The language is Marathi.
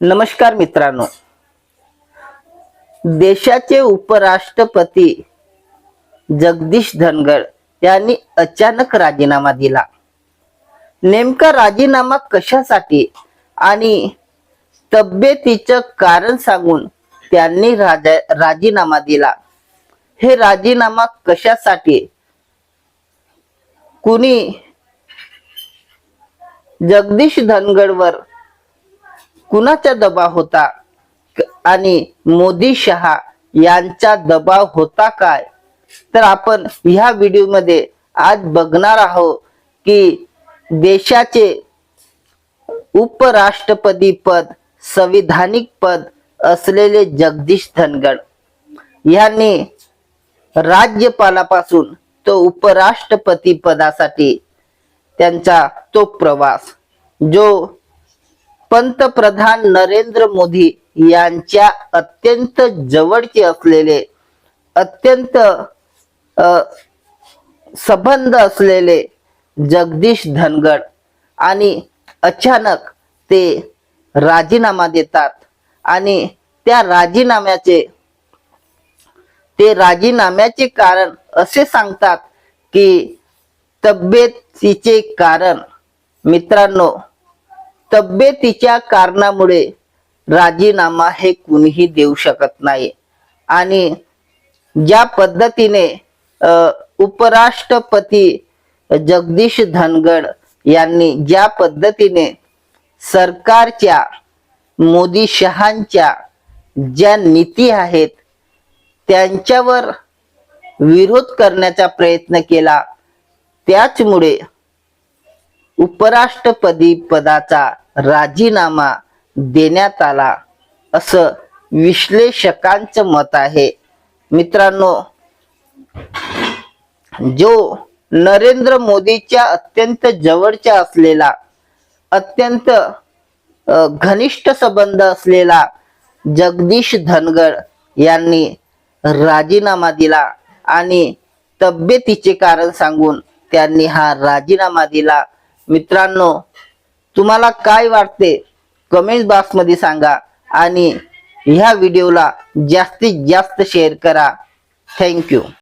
नमस्कार मित्रांनो. देशाचे उपराष्ट्रपती जगदीश धनगड यांनी अचानक राजीनामा दिला. नेमका राजीनामा कशासाठी आणि तब्येतीचं कारण सांगून त्यांनी राजीनामा दिला. हे राजीनामा कशासाठी? कुणी? जगदीश धनगडवर कुणाचा दबाव होता? आणि मोदी शहा यांचा दबाव होता काय? तर आपण ह्या व्हिडिओमध्ये आज बघणार आहोत की देशाचे उपराष्ट्रपती पद संविधानिक पद असलेले जगदीश धनगड यांनी राज्यपालापासून तो उपराष्ट्रपती पदासाठी त्यांचा तो प्रवास जो पंतप्रधान नरेंद्र मोदी यांच्या अत्यंत जवळचे असलेले अत्यंत संबंध असलेले जगदीश धनगड आणि अचानक ते राजीनामा देतात आणि त्या राजीनाम्याचे ते राजीनाम्याचे कारण असे सांगतात की तब्येतीचे कारण. मित्रांनो तब्येतीच्या कारणामुळे राजीनामा हे कुणीही देऊ शकत नाही. आणि ज्या पद्धतीने उपराष्ट्रपती जगदीश धनगड यांनी ज्या पद्धतीने सरकारच्या मोदी शहांच्या ज्या नीती आहेत त्यांच्यावर विरोध करण्याचा प्रयत्न केला त्याचमुळे उपराष्ट्रपती पदाचा राजीनामा देण्यात आला असं विश्लेषकांचं मत आहे. मित्रांनो जो नरेंद्र मोदीच्या अत्यंत जवळच्या असलेला अत्यंत घनिष्ठ संबंध असलेला जगदीश धनगड यांनी राजीनामा दिला आणि तब्येतीचे कारण सांगून त्यांनी हा राजीनामा दिला. मित्रांनो तुम्हाला काय वाटते? कमेंट बॉक्समध्ये सांगा आणि ह्या व्हिडिओला जास्तीत जास्त शेअर करा. थँक्यू